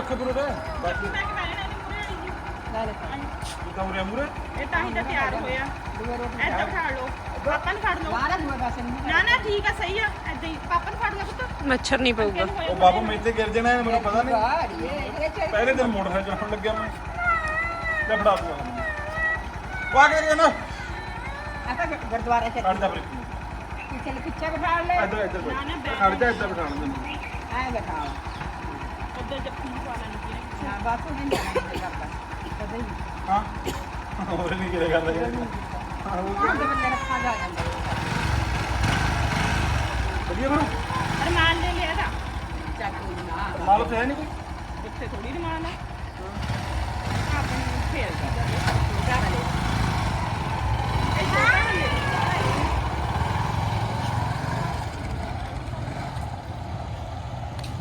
ਅੱਖ ਬਰੋ ਰੇ ਬਾਕੀ ਮੈਂ ਕਿ ਬੈਠਣਾ ਇਹਦੇ ਮੂਰੇ ਵਾਲੀ ਜੀ ਲੈ ਲੈ ਤੂੰ ਤਾਂ ਉਰੇ ਮੂਰੇ ਇਹ ਤਾਂ ਹੀ ਤਾਂ ਤਿਆਰ ਹੋਇਆ ਐਦਾਂ ਬਿਠਾ ਲਓ। ਪਾਪਾ ਨੂੰ ਫੜ ਲਓ। ਨੂੰ ਨਾ ਠੀਕ ਆ ਸਹੀ ਆ। ਐਦਾਂ ਹੀ। ਪਾਪਾ ਨੂੰ ਫੜ ਲਓ ਪੁੱਤ। ਮੱਛਰ ਨਹੀਂ ਪਊਗਾ। ਉਹ ਬਾਬੂ ਮੈਂ ਇੱਥੇ ਗਿਰ ਜਾਣਾ ਹੈ, ਮੈਨੂੰ ਪਤਾ ਨਹੀਂ। ਪਹਿਲੇ ਦਿਨ ਮੋਟਰਸਾਈਕਲ ਚਲਾਉਣ ਲੱਗਿਆ ਮੈਂ। ਲੈ ਫੜਾ ਦੂੰਗਾ ਵਾ ਕੇ ਗਿਆ ਨਾ। ਆਪਾਂ ਗੁਰਦੁਆਰੇ ਚ ਕੱਢ ਜਾ ਬਰੇ ਪਿੱਛੇ ਪਿੱਛੇ ਬਿਠਾ ਲੈ। ਇੱਧਰ ਇੱਧਰ ਨਾ, ਨਾ, ਬੈਠ। ਖੜ ਜਾ ਇੱਧਰ ਬਿਠਾ ਲੈਂਦੇ ਐ ਬਿਠਾ ਉੱਧਰ ਜੱਫੀ ਪਾ ਲੈਣੀ ਜੀ ਨਾ ਬਾਪੂ ਨੇ ਜਾਣਾ ਕਿਤੇ ਕਰਦਾ ਕਦੇ ਹੀ ਹਾਂ ਹੋਰ ਨਹੀਂ ਕਿਰੇ ਕਰਦਾ ਯਾਰ ਉਹਦੇ ਬੰਦੇ ਰੱਖਾ ਜਾ ਜਾਂਦਾ ਵਧੀਆ ਬਰੋ ਰਮਾਨ ਲੈ ਲਿਆ ਦਾ ਚਾਕੂ ਨਾ ਮਾਲ ਤੇ ਹੈ ਨਹੀਂ ਕੋਈ ਉੱਥੇ ਥੋੜੀ ਰਮਾਨ ਆ ਆਪਾਂ ਨੂੰ ਫੇਰ ਕਰ ਕਰ ਲੈ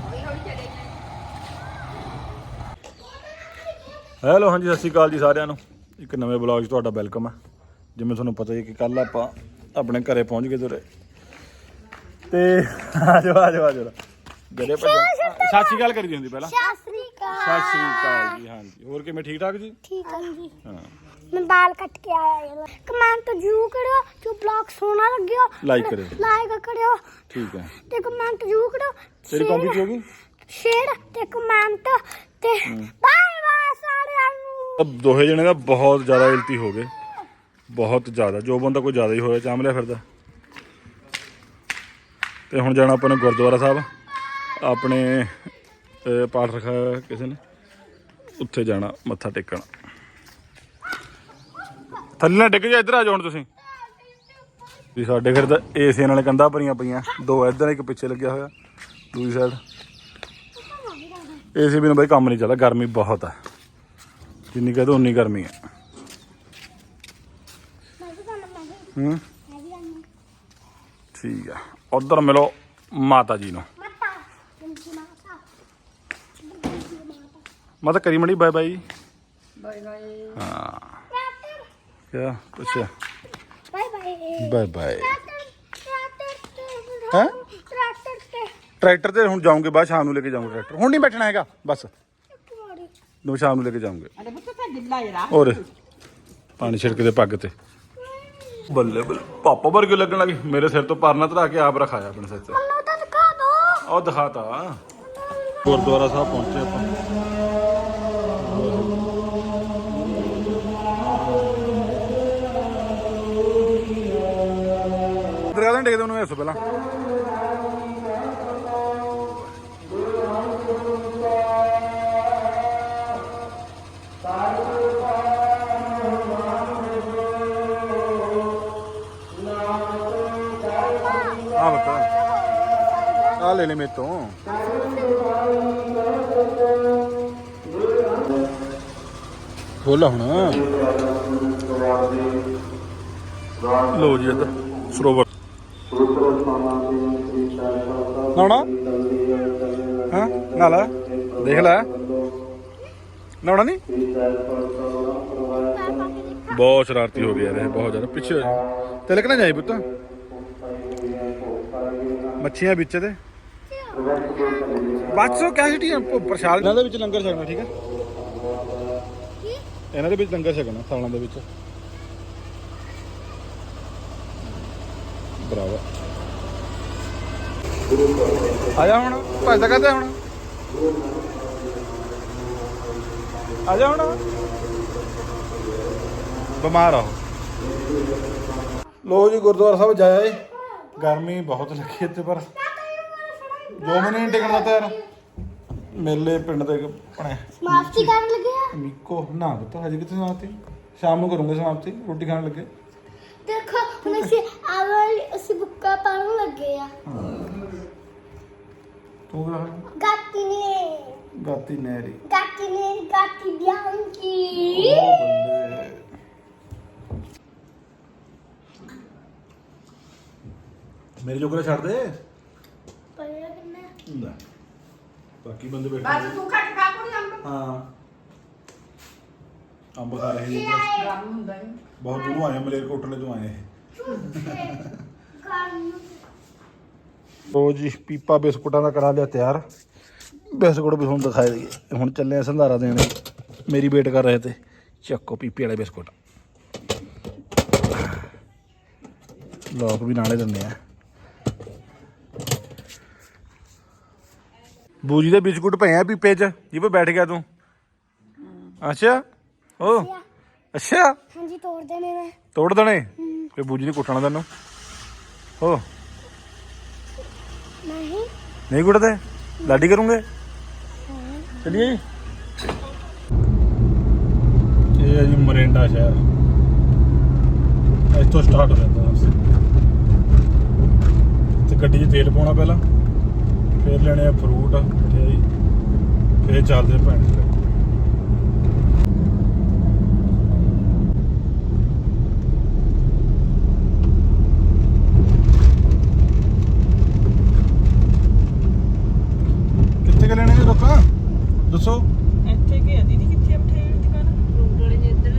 ਹੌਲੀ ਹੌਲੀ ਚਲੇ ਹੈਲੋ ਹਾਂਜੀ ਸਤਿ ਸ਼੍ਰੀ ਅਕਾਲ ਜੀ ਸਾਰਿਆਂ ਨੂੰ। ਇੱਕ ਨਵੇਂ ਬਲੌਗ 'ਚ ਤੁਹਾਡਾ ਵੈਲਕਮ ਹੈ। ਜਿਵੇਂ ਤੁਹਾਨੂੰ ਪਤਾ ਹੀ ਹੈ ਕਿ ਕੱਲ ਆਪਾਂ ਆਪਣੇ ਘਰੇ ਪਹੁੰਚ ਗਏ ਤੁਰੇ ਤੇ ਆਜੋ ਆਜੋ ਆਜੋ। ਗਰੇ ਭੱਜਣ ਸਤਿ ਸ਼੍ਰੀ ਅਕਾਲ ਕਰੀ ਹੁੰਦੀ ਪਹਿਲਾਂ। ਸਤਿ ਸ੍ਰੀ ਅਕਾਲ ਸਤਿ ਸ਼੍ਰੀ ਅਕਾਲ ਜੀ ਹਾਂਜੀ। ਹੋਰ ਕਿਵੇਂ ਠੀਕ ਠਾਕ ਜੀ? ਠੀਕ ਹੈ ਜੀ। ਹਾਂ। ਮੈਂ ਬਾਲ ਕੱਟ ਕੇ ਆਇਆ ਹਾਂ। ਕਮੈਂਟ ਜੂ ਕਰਿਓ ਜੋ ਬਲੌਗ ਸੋਹਣਾ ਲੱਗਿਓ। Like ਕਰਿਓ। ਲਾਈਕ ਕਰਿਓ। ਠੀਕ ਹੈ। ਤੇ ਕਮੈਂਟ ਜੂ ਕਰਿਓ। ਤੇਰੀ ਕਾਪੀ ਕੀ ਹੋ ਗਈ? ਸ਼ੇਅਰ ਤੇ ਕਮੈਂਟ ਤੇ ਬਾਏ ਬਾਏ ਸਾਰਿਆਂ ਨੂੰ। ਅਬ ਦੋਹੇ ਜਣੇ ਦਾ ਬਹੁਤ ਜ਼ਿਆਦਾ ਇਲਤੀ ਹੋ ਗਏ ਬਹੁਤ ਜ਼ਿਆਦਾ ਜੋ ਬੰਦਾ ਕੋਈ ਜ਼ਿਆਦਾ ਹੀ ਹੋਇਆ ਚਾਂਬਲਿਆ ਫਿਰਦਾ। ਤੇ ਹੁਣ ਜਾਣਾ ਆਪਾਂ ਨੇ ਗੁਰਦੁਆਰਾ ਸਾਹਿਬ। ਆਪਣੇ ਪਾਠ ਰਖਾ ਕਿਸੇ ਨੇ? ਉੱਥੇ ਜਾਣਾ ਮੱਥਾ ਟੇਕਣ। ਥੱਲੇ ਨਾ ਡਿੱਗ ਜਾ ਇੱਧਰ ਆ ਜਾਓ ਹੁਣ ਤੁਸੀਂ। ਵੀ ਸਾਡੇ ਘਰ ਤਾਂ ਏਸੀਆਂ ਨਾਲੇ ਕੰਧਾਂ ਭਰੀਆਂ ਪਈਆਂ। ਦੋ ਇੱਧਰ ਇੱਕ ਪਿੱਛੇ ਲੱਗਿਆ ਹੋਇਆ। ਦੂਜੀ ਸਾਈਡ ਏਸੀ ਬਿਨਾਂ ਬਈ ਕੰਮ ਨਹੀਂ ਚੱਲਦਾ ਗਰਮੀ ਬਹੁਤ ਹੈ ਜਿੰਨੀ ਕਹਦੋ ਉਨੀ ਗਰਮੀ ਹੈ ਹੂੰ? ਠੀਕ ਹੈ ਉਧਰ ਮਿਲੋ ਮਾਤਾ ਜੀ ਨੂੰ। ਮਤਾ ਕਰੀ ਮੜੀ ਬਾਏ ਬਾਈ। Bye bye. ਹਾਂ। ਕਿਆ ਪੁੱਛਿਆ? Bye bye. Bye bye. ਹੈਂ? ਟਰੈਕਟਰ ਤੇ ਹੁਣ ਜਾਉਂਗੇ ਬਾਅਦ ਸ਼ਾਮ ਨੂੰ ਲੈ ਕੇ ਜਾਉਂਗੇ ਟਰੈਕਟਰ। ਹੁਣ ਨਹੀਂ ਬੈਠਣਾ ਹੈਗਾ ਬਸ। ਨੂੰ ਸ਼ਾਮ ਨੂੰ ਲੈ ਕੇ ਜਾਉਂਗੇ ਅਰੇ ਪੁੱਤ ਤਾਂ ਗਿੱਲਾ ਜਰਾ ਔਰ ਪਾਣੀ ਛਿੜਕ ਦੇ ਪੱਗ ਤੇ। ਬੱਲੇ ਬੱਲੇ ਪਾਪਾ ਵਰਗੇ ਲੱਗਣ ਲੱਗੇ। ਮੇਰੇ ਸਿਰ ਤੋਂ ਪਰਨਾ ਧਰਾ ਕੇ ਆਪ ਰਖਾਇਆ ਆਪਣੇ ਸਿਰ ਤੇ। ਮੈਨੂੰ ਤਾਂ ਦਿਖਾ ਦੋ। ਉਹ ਦਿਖਾਤਾ ਗੁਰਦੁਆਰਾ ਸਾਹਿਬ ਪਹੁੰਚੇ ਆਪਾਂ। ਦਰਗਾਹ ਦੇ ਟੇਕਦੇ ਉਹਨੂੰ ਇਸ ਪਹਿਲਾਂ। ਲੈ ਲੈ ਮੇਰੇ ਤੋਂ ਖੋਲਾ ਹੁਣ। ਲੋ ਜੀ ਇੱਧਰ ਸਰੋਵਰ। ਨਾਉਣਾ ਹਾਂ? ਨਾਲ ਦੇਖ ਲੈ। ਨਾਉਣਾ ਨਹੀਂ? ਬਹੁਤ ਸ਼ਰਾਰਤੀ ਹੋ ਗਿਆ ਇਹ ਬਹੁਤ ਜ਼ਿਆਦਾ। ਪਿੱਛੇ ਤਿਲਕ ਨਾ ਜਾਈ ਪੁੱਤ। ਮੱਛੀਆਂ ਵਿੱਚ ਤੇ। ਬਾਚੋ ਕੈਸਿਟੀ ਪ੍ਰਸ਼ਾਦ। ਇਹਨਾਂ ਦੇ ਵਿੱਚ ਲੰਗਰ ਛਕਣਾ ਠੀਕ ਹੈ ਇਹਨਾਂ ਦੇ ਵਿੱਚ ਲੰਗਰ ਛਕਣਾ ਥਾਲਾਂ ਦੇ ਵਿੱਚ। ਬਰਾਵਾ ਆ ਜਾ ਹੁਣ ਭੱਜਦਾ ਕਹਤੇ ਹੁਣ। ਆ ਜਾ ਹੁਣ। ਬਿਮਾਰ ਆ। ਲੋ ਜੀ ਗੁਰਦੁਆਰਾ ਸਾਹਿਬ ਜਾਇਆ ਏ। ਗਰਮੀ ਬਹੁਤ ਲੱਗੀ ਇੱਥੇ ਪਰ। ਜੋ ਮੈਨੇ ਨਹੀਂ ਟਿਕਣ ਦਿੱਤਾ ਯਾਰ। ਮੇਲੇ ਪਿੰਡ ਦੇ ਆਪਣੇ ਸਮਾਪਤੀ ਕਰਨ ਲੱਗਿਆ ਮੀਕੋ ਨਾ ਬਤਾ ਹਜੇ ਕਿੱਥੇ ਸਮਾਪਤੀ? ਸ਼ਾਮ ਨੂੰ ਕਰੂੰਗੇ ਸਮਾਪਤੀ ਰੋਟੀ ਖਾਣ ਲੱਗੇ। ਦੇਖੋ ਹੁਣ ਅਸੀਂ ਆਵਾਂ ਅਸੀਂ ਬੁੱਕਾ ਪੜਨ ਲੱਗੇ ਆ। ਤੂੰ ਕਿਹੜਾ ਗਾਤੀ ਨੇ। ਗਾਤੀ ਨਹਿਰੀ। ਗਾਤੀ ਨੇ ਗਾਤੀ ਬਿਆੰਕੀ ਉਹ ਬੰਦੇ ਮੇਰੇ ਜੋਗਰਾ ਛੱਡ ਦੇ। ਬਾਕੀ ਬੰਦੇ ਬੈਠੇ ਬਸ ਤੂੰ ਕੱਟ ਖਾ ਕੋਈ ਅੰਬ। ਹਾਂ। ਅੰਬ ਖਾ ਰਹੇ ਜੀ ਗਰਮ ਹੁੰਦਾ ਹੀ ਬਹੁਤ ਦੂਰੋਂ ਆਏ ਆ, ਮਲੇਰਕੋਟਲੇ ਤੋਂ ਆਏ ਇਹ। ਗਾਨੂੰ ਲੋ ਜੀ ਪੀਪਾ ਬਿਸਕੁਟਾਂ ਦਾ ਕਰਾ ਲਿਆ ਤਿਆਰ। ਬਿਸਕੁਟ ਵੀ ਤੁਹਾਨੂੰ ਦਿਖਾਏ ਦਈਏ। ਹੁਣ ਚੱਲੇ ਆ ਸੰਧਾਰਾ ਦੇਣੇ। ਮੇਰੀ ਵੇਟ ਕਰ ਰਹੇ ਤੇ। ਚੱਕੋ ਪੀਪੀ ਵਾਲੇ ਬਿਸਕੁਟ। ਲੋਕ ਵੀ ਨਾਲੇ ਦਿੰਦੇ ਆ। ਬੂਜੀ ਦੇ ਬਿਸਕੁਟ ਪਏ ਆ ਪੀਪੇ 'ਚ। ਜਿਵੇਂ ਬੈਠ ਗਿਆ ਤੂੰ। ਅੱਛਾ? ਓ। ਅੱਛਾ। ਹਾਂਜੀ ਤੋੜ ਦੇਣੇ ਮੈਂ ਤੋੜ ਦੇਣੇ? ਫੇ ਬੂਜੀ ਨੇ ਕੁੱਟਣਾ ਤੈਨੂੰ। ਹੋ ਨਹੀਂ। ਨਹੀਂ ਕੁੱਟਦੇ? ਲਾਡੀ ਕਰੂੰਗੇ? ਚਲਿਏ ਇਹ ਹੈ ਜੀ ਮਰਿੰਡਾ ਸ਼ਹਿਰ। ਇੱਥੋਂ ਸਟਾਰਟ ਹੋ ਜਾਂਦਾ। ਤੇ ਗੱਡੀ 'ਚ ਤੇਲ ਪਾਉਣਾ ਪਹਿਲਾਂ। ਫਿਰ ਲੈਣੇ ਆ ਫਰੂਟ ਮਠਿਆਈ ਫਿਰ ਚੱਲਦੇ ਆ ਭੈਣ ਜੀ। ਕਿੱਥੇ ਕੁ ਲੈਣੇ ਨੇ ਰੁੱਕਾ ਦੱਸੋ। ਇੱਥੇ ਕੀ ਆ ਦੀਦੀ? ਕਿੱਥੇ ਆ ਮਠਿਆਈ ਵਾਲੀ ਦੁਕਾਨ? ਫਰੂਟ ਵਾਲੇ ਜੇ ਇੱਧਰ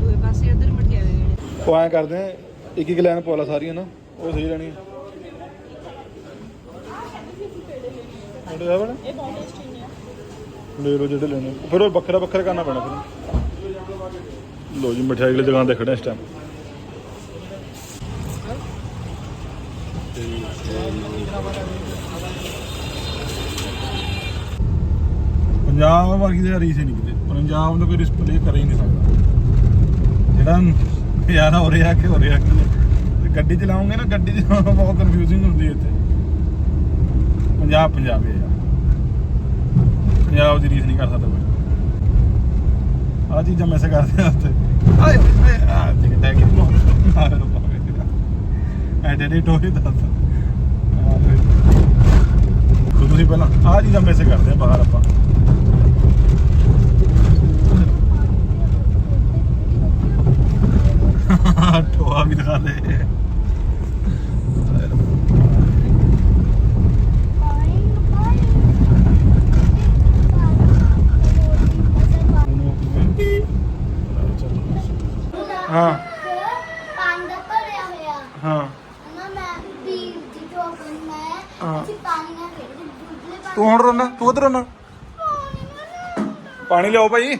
ਦੂਏ ਪਾਸੇ ਉੱਧਰ ਮਠਿਆਈ ਵਾਲੇ। ਉਹ ਐਂ ਕਰਦੇ ਆ ਇੱਕ ਇੱਕ ਲਾਈਨ ਪਵਾ ਲਾ ਸਾਰੀਆਂ ਨਾ ਉਹ ਸਹੀ ਰਹਿਣੀ ਉਹਦੇ ਆ ਬਣਾ? ਇਹ ਬਹੁਤ ਟੇਸਟੀ ਨੇ ਲੈ ਲਓ ਜਿਹੜੇ ਲੈਣੇ। ਫਿਰ ਉਹ ਵੱਖਰਾ ਵੱਖਰਾ ਕਰਨਾ ਪੈਣਾ ਫਿਰ। ਲੋ ਜੀ ਮਠਿਆਈ ਵਾਲੀ ਦੁਕਾਨ ਤੇ ਖੜੇ ਇਸ ਟਾਈਮ ਪੰਜਾਬ ਵਰਗੀ ਦਾ ਰੀਸ ਨਹੀਂ ਕਿਤੇ। ਪੰਜਾਬ ਦਾ ਕੋਈ ਰਿਸਪਲੇ ਕਰ ਹੀ ਨਹੀਂ ਸਕਦਾ। ਜਿਹੜਾ ਨਜ਼ਾਰਾ ਹੋ ਰਿਹਾ ਕਿ ਹੋ ਰਿਹਾ ਕੀ ਗੱਡੀ ਚਲਾਉਂਗੇ ਨਾ ਗੱਡੀ ਚ ਬਹੁਤ ਕਨਫਿਊਜ਼ਿੰਗ ਹੁੰਦੀ ਹੈ ਇੱਥੇ। ਪੰਜਾਬ ਪੰਜਾਬ ਹੀ ਪੰਜਾਬ ਦੀ ਰੀਸ ਨਹੀਂ ਕਰ ਸਕਦਾ ਕੋਈ। ਆ ਚੀਜ਼ਾਂ ਮੈਸੇ ਕਰਦੇ ਆ ਉੱਥੇ। ਆਏ ਹੋਏ ਆ ਦੇਖ ਟੈਗ ਨੂੰ ਆ ਰੋ ਪਾਵੇ ਐਡਿਟ ਟੋਰੀ ਦੱਸ ਤੋ ਤੁਸੀਂ ਪਹਿਲਾਂ ਆ ਚੀਜ਼ਾਂ ਮੈਸੇ ਕਰਦੇ ਆ ਬਾਹਰ ਆਪਾਂ। ਟੋਆ ਵੀ ਦਿਖਾ ਦੇ। ਹਾਂ। ਪਾਣੀ ਦਾ ਭਰਿਆ ਹੋਇਆ। ਹਾਂ। ਨਾ ਮੈਂ ਵੀਰ ਜੀ ਜੋ ਮੈਂ ਹਾਂ। ਅਸੀਂ ਪਾਣੀ ਨਾਲ ਖੇਡਦੇ ਦੁੱਧਲੇ ਪਾਣੀ ਤੂੰ ਹੁਣ ਰੋਣਾ ਤੂੰ ਉਧਰ ਰੋਣਾ ਪਾਣੀ ਲਿਆਓ ਭਾਈ।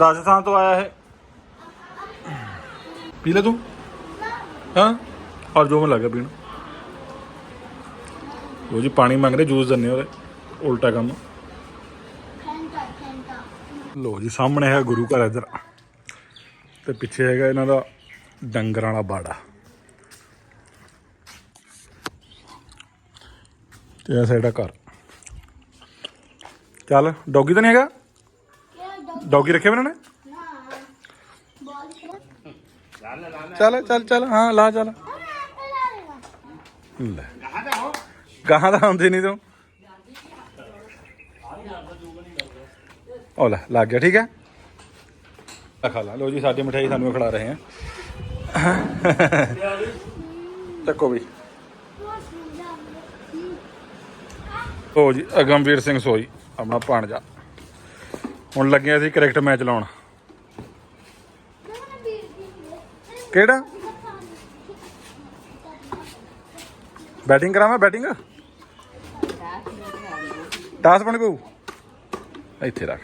ਰਾਜਸਥਾਨ ਤੋਂ ਆਇਆ ਹੈ ਪੀ ਲੈ ਤੂੰ। ਹਾਂ। ਔਰ ਜੋ ਮੈਂ ਲੱਗਾ ਪੀਣ। ਉਹ ਜੀ ਪਾਣੀ ਮੰਗਦੇ ਜੂਸ ਦਿੰਨੇ ਉਹਦੇ। ਉਲਟਾ ਕੰਮ। ਲੋ ਜੀ ਸਾਹਮਣੇ ਹੈ ਗੁਰੂ ਘਰ ਇੱਧਰ। ਤੇ ਪਿੱਛੇ ਹੈਗਾ ਇਹਨਾਂ ਦਾ ਡੰਗਰਾਂ ਵਾਲਾ ਬਾੜਾ। ਤੇ ਇਹ ਸਾਡਾ ਘਰ। ਚੱਲ, ਡੌਗੀ ਤਾਂ ਨਹੀਂ ਹੈਗਾ? ਕਿਹੜਾ ਡੌਗ ਡੌਗੀ ਰੱਖਿਆ ਉਹਨਾਂ? ਨੇ ਚੱਲ ਚੱਲ ਚੱਲ, ਹਾਂ, ਲਾ, ਚੱਲ। ਲੈ। ਗਾਹਾਂ ਦਾ ਹੁੰਦੇ ਨਹੀਂ ਤੂੰ। ਉਹ ਲੈ, ਲੱਗ ਗਿਆ, ਠੀਕ ਹੈ? ਖਾ ਲਾ। ਲੋ ਜੀ, ਸਾਡੀ ਮਠਿਆਈ ਸਾਨੂੰ ਖਿਲਾ ਰਹੇ ਆ ਚੱਕੋ ਵੀ। ਹੋ ਜੀ, ਅਗਮਵੀਰ ਸਿੰਘ ਸੋਈ, ਆਪਣਾ ਭਾਣਜਾ। ਹੁਣ ਲੱਗੇ ਅਸੀਂ ਕ੍ਰਿਕਟ ਮੈਚ ਲਾਉਣ। ਕਿਹੜਾ? ਬੈਟਿੰਗ ਕਰਾਵਾਂ, ਬੈਟਿੰਗ? ਟਾਸ ਬਣ ਪਊ। ਇੱਥੇ ਰੱਖ।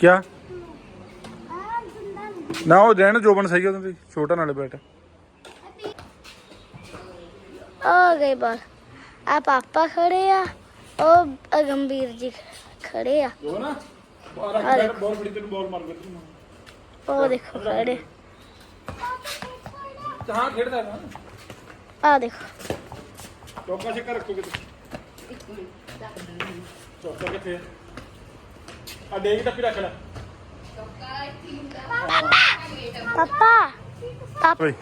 ਕਿਆ? ਨਾ ਉਹ ਦੇਣ ਜੋਬਨ ਸਹੀ ਉਹਦੇ ਵੀ ਛੋਟਾ ਨਾਲੇ ਬੈਟ ਆ ਗਏ ਬਾਹਰ। ਆ ਪਾਪਾ ਖੜੇ ਆ ਉਹ ਅਗੰਬੀਰ ਜੀ ਖੜੇ ਆ। ਉਹ ਨਾ ਬਾਲ ਫੜੀ ਤੈਨੂੰ ਬਾਲ ਮਾਰ ਗਿਆ ਉਹ ਦੇਖੋ ਖੜੇ। ਹਾਂ ਖੇਡਦਾ ਨਾ। ਆ ਦੇਖੋ। ਚੌਕਾ ਛੱਕਾ ਰੱਖੋ ਕਿਤੇ। ਚੌਕਾ ਕਿੱਥੇ ਆ ਡੇਗੀ ਟੱਪੀ ਰੱਖ ਲੈ। ਪਾਪਾ। ਪਾਪਾ। ਓਏ।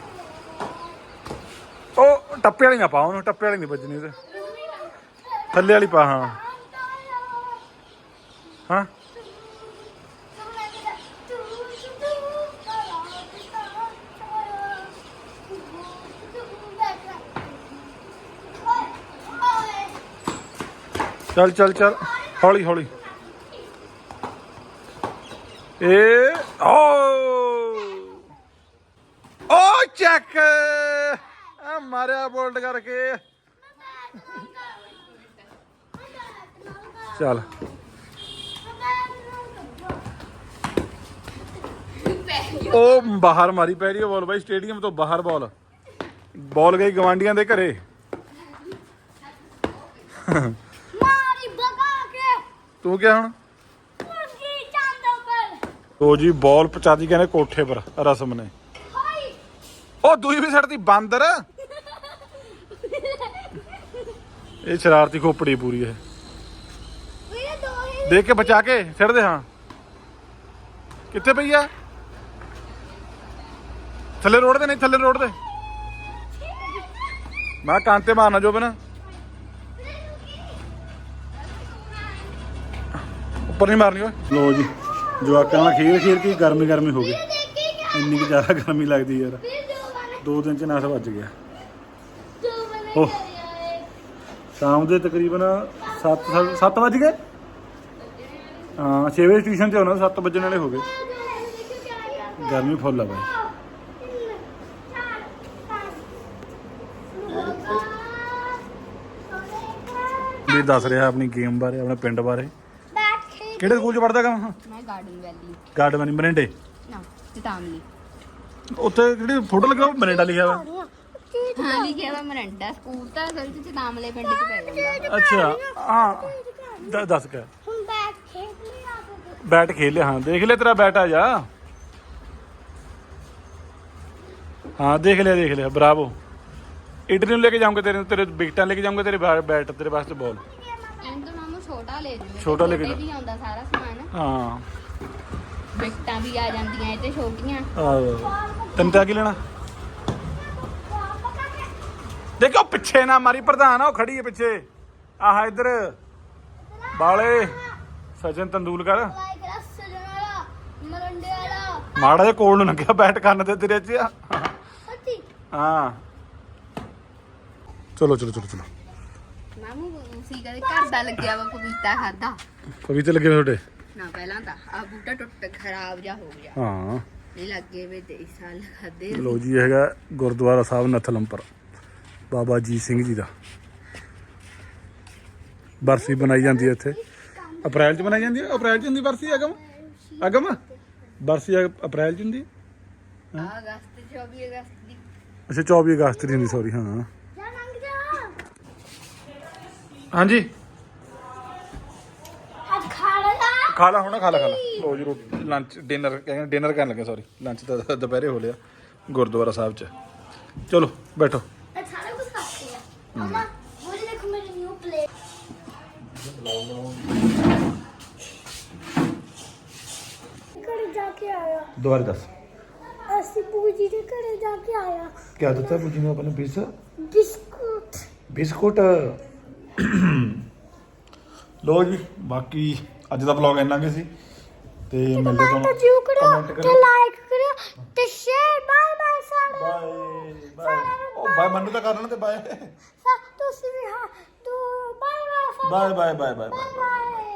ਉਹ ਟੱਪੇ ਵਾਲੀ ਨਾ ਪਾ ਉਹਨੂੰ ਟੱਪੇ ਵਾਲੀ ਨਹੀਂ ਵੱਜਣੀ ਉਹਦੇ ਥੱਲੇ ਵਾਲੀ ਪਾ ਹਾਂ। ਹਾਂ। ਚੱਲ ਚੱਲ ਚੱਲ। ਹੌਲੀ ਹੌਲੀ। ਓ। ਚੈੱਕ। ਮਾਰਿਆ ਬੋਲਟ ਕਰਕੇ। ਚੱਲ। ਉਹ ਬਾਹਰ ਮਾਰੀ ਪੈ ਰਹੀ ਹੈ ਬੋਲ ਬਾਈ ਸਟੇਡੀਅਮ ਤੋਂ ਬਾਹਰ ਬੋਲ। ਬੋਲ ਗਈ ਗਵਾਂਡੀਆਂ ਦੇ ਘਰੇ। ਮਾਰੀ ਬਗਾ ਕੇ। ਤੂੰ ਕਿਹਾ ਹੁਣ? ਉੱਪਰ ਉਹ ਜੀ, ਬਾਲ ਪਚਾਦੀ ਕਹਿੰਦੇ ਕੋਠੇ ਪਰ, ਰਸਮ ਨੇ। ਉਹ ਦੂਈ ਵੀ ਛੱਡਦੀ ਬਾਂਦਰ। ਇਹ ਸ਼ਰਾਰਤੀ ਖੋਪੜੀ ਪੂਰੀ ਹੈ। ਦੇਖ ਕੇ ਬਚਾ ਕੇ ਛੱਡ ਹਾਂ। ਕਿੱਥੇ ਪਈ ਆ? ਥੱਲੇ ਰੋਡ ਦੇ, ਨਹੀਂ ਥੱਲੇ ਰੋਡ ਦੇ। ਮੈਂ ਕਾਂ ਤੇ ਮਾਰਨਾ ਜੋ ਬਣਾ ਉੱਪਰ ਨਹੀਂ ਮਾਰਨੀ ਓਏ। ਲੋ ਜੀ। ਜਵਾਕਾਂ ਨਾਲ ਖੇਡ ਖੇਡ ਕੇ ਗਰਮੀ ਗਰਮੀ ਹੋ ਗਈ। ਇੰਨੀ ਕਿ ਜ਼ਿਆਦਾ ਗਰਮੀ ਲੱਗਦੀ ਯਾਰ। ਦੋ ਬਣੇ ਦੋ ਦਿਨ ਚ ਨਸ ਵੱਜ ਗਿਆ। ਓਹ। ਸ਼ਾਮ ਦੇ ਤਕਰੀਬਨ 7 7 ਵੱਜ ਗਏ? ਹਾਂ 6 ਵਜੇ ਟਿਊਸ਼ਨ ਤੇ ਹੋਣਾ 7 ਵਜਣ ਵਾਲੇ ਹੋ ਗਏ। ਗਰਮੀ ਫੁੱਲ ਆ ਬਾਈ। ਵੀ ਦੱਸ ਰਿਹਾ ਆਪਣੀ ਗੇਮ ਬਾਰੇ, ਆਪਣੇ ਪਿੰਡ ਬਾਰੇ। ਕਿਹੜੇ ਸਕੂਲ ਚ ਪੜਦਾ ਕੰਮ ਮੈਂ? ਗਾਰਡਨ ਵੈਲੀ ਗਾਰਡਨ ਮਰਿੰਡੇ ਨਾ ਚਤਾਮਲੀ ਉੱਥੇ ਜਿਹੜੀ ਫੋਟੋ ਲੱਗਾ ਉਹ ਮਰਿੰਡਾ ਲਿਖਿਆ ਵਾ ਹਾਂ ਲਿਖਿਆ ਵਾ ਮਰੰਡਾ ਸਕੂਲ ਤਾਂ ਅਸਲ ਚ ਚਤਾਮਲੇ ਪਿੰਡ ਚ ਪੈ ਜਾਂਦਾ। ਅੱਛਾ ਹਾਂ। ਦ- ਦੱਸ ਕੇ। ਹੁਣ ਬੈਠ ਖੇਡ ਲਿਆ ਬੈਟ ਖੇਲ ਲਿਆ ਹਾਂ। ਦੇਖ ਲਿਆ ਤੇਰਾ ਬੈਟ ਆ ਜਾ। ਹਾਂ ਦੇਖ ਲਿਆ ਦੇਖ ਲਿਆ। ਬਰਾਵੋ ਇਟਲੀ ਨੂੰ ਲੈ ਕੇ ਜਾਊਂਗਾ ਤੇਰੇ ਤੇਰੇ ਵਿਕਟਾਂ ਲੈ ਕੇ ਜਾਊਂਗਾ ਤੇਰੇ ਬੈਟ ਤੇਰੇ ਵਾਸਤੇ ਬਾਲ ਛੋਟਾ ਲੈ ਜੂਗੇ। ਛੋਟਾ ਲੈ ਕੇ ਛੋਟੇ ਵੀ ਆਉਂਦਾ ਸਾਰਾ ਸਮਾਨ। ਹਾਂ। ਵਿਕਟਾਂ ਵੀ ਆ ਜਾਂਦੀਆਂ ਇਹ ਤੇ ਛੋਟੀਆਂ ਆਹ, ਤੈਨੂੰ ਤਾਂ ਕੀ ਲੈਣਾ? ਦੇਖੋ ਪਿੱਛੇ ਨਾ ਮਾਰੀ ਪ੍ਰਧਾਨ ਆ ਉਹ ਖੜੀ ਹੈ ਪਿੱਛੇ। ਆਹ ਇੱਧਰ ਬਾਲੇ ਸਚਿਨ ਤੰਦੂਲਕਰ। ਮਾੜਾ ਜਿਹਾ ਕੋਲ ਨੂੰ ਲੰਘਿਆ ਬੈਟ ਕਰਨ ਤੇ ਤੇਰੇ ਚ ਹਾਂ। ਚਲੋ ਚਲੋ ਚਲੋ ਚਲੋ। ਮਾਮੂ ਸੀ ਕਦੇ ਘਰ ਦਾ ਲੱਗਿਆ ਵਾ ਪਪੀਤਾ ਖਾਦਾ। ਪਵਿੱਤਰ ਲੱਗੇ ਹੋਏ ਤੁਹਾਡੇ? ਨਾ ਪਹਿਲਾਂ ਤਾਂ ਆ ਬੂਟਾ ਟੁੱਟ ਖਰਾਬ ਜਾ ਹੋ ਗਿਆ। ਹਾਂ। ਨਹੀਂ ਲੱਗੇ ਵੇ 23 ਸਾਲ ਖਾਦੇ ਲੋ ਜੀ ਇਹ ਹੈਗਾ ਗੁਰਦੁਆਰਾ ਸਾਹਿਬ ਨਥਲੰਪਰ ਬਾਬਾ ਜੀ ਸਿੰਘ ਜੀ ਦਾ। ਬਰਸੀ ਬਣਾਈ ਜਾਂਦੀ ਹੈ ਇੱਥੇ। ਅਪ੍ਰੈਲ ਚ ਬਣਾਈ ਜਾਂਦੀ ਹੈ? ਅਪ੍ਰੈਲ ਚ ਹੁੰਦੀ ਬਰਸੀ ਅਗਮ? ਅਗਮ? ਬਰਸੀ ਅਪ੍ਰੈਲ ਚ ਹੁੰਦੀ? ਹੈ ਅਗਸਤ 24 ਅਗਸਤ ਦੀ। ਅੱਛਾ 24 ਅਗਸਤ ਦੀ ਹੁੰਦੀ ਸੌਰੀ ਹਾਂ। ਹਾਂਜੀ। ਅੱਜ ਖਾ ਲਿਆ ਖਾ ਲਾ ਹੁਣ ਖਾ ਲਾ ਖਾ ਲਾ। ਲੋ ਜੀ ਰੋਟੀ। ਲੰਚ ਡਿਨਰ ਕਹਿੰਦੇ ਡਿਨਰ ਕਰਨ ਲੱਗੇ ਸੌਰੀ ਲੰਚ ਤਾਂ ਦੁਪਹਿਰੇ ਹੋ ਲਿਆ ਗੁਰਦੁਆਰਾ ਸਾਹਿਬ ਚ। ਚਲੋ ਬੈਠੋ। ਇਹ ਸਾਰਾ ਕੁਝ ਖਾਤੇ ਆ। ਮਮਾ ਉਹ ਦੇਖੋ ਮੇਰੀ ਨਿਊ ਪਲੇਟ ਘਰੇ ਜਾ ਕੇ ਆਇਆ। ਦੁਬਾਰਾ ਦੱਸ। ਅਸੀਂ ਪੂਜੀ ਦੇ ਘਰੇ ਜਾ ਕੇ ਆਇਆ। ਕਿਆ ਦਿੱਤਾ ਪੁੱਜੀ ਨੇ ਆਪਣੇ ਪੀਸ ਬਿਸਕੁਟ। ਬਿਸਕੁਟ? ਲੋ ਜੀ ਬਾਕੀ ਅੱਜ ਦਾ ਵਲੌਗ ਇੰਨਾ ਕਿ ਸੀ। ਤੇ ਮਿਲਦੇ ਤੁਹਾਨੂੰ ਜੂ ਕਰੋ ਤੇ ਲਾਈਕ ਕਰੋ ਤੇ ਸ਼ੇਅਰ ਬਾਏ ਬਾਏ ਸਾਰੇ ਬਾਏ ਬਾਏ ਉਹ ਬਾਏ ਮੈਨੂੰ ਤਾਂ ਕਰ ਲੈਣ ਤੇ ਬਾਏ ਤੁਸੀਂ ਵੀ ਹਾਂ ਤੂੰ ਬਾਏ ਬਾਏ ਸਾਰੇ bye bye bye bye bye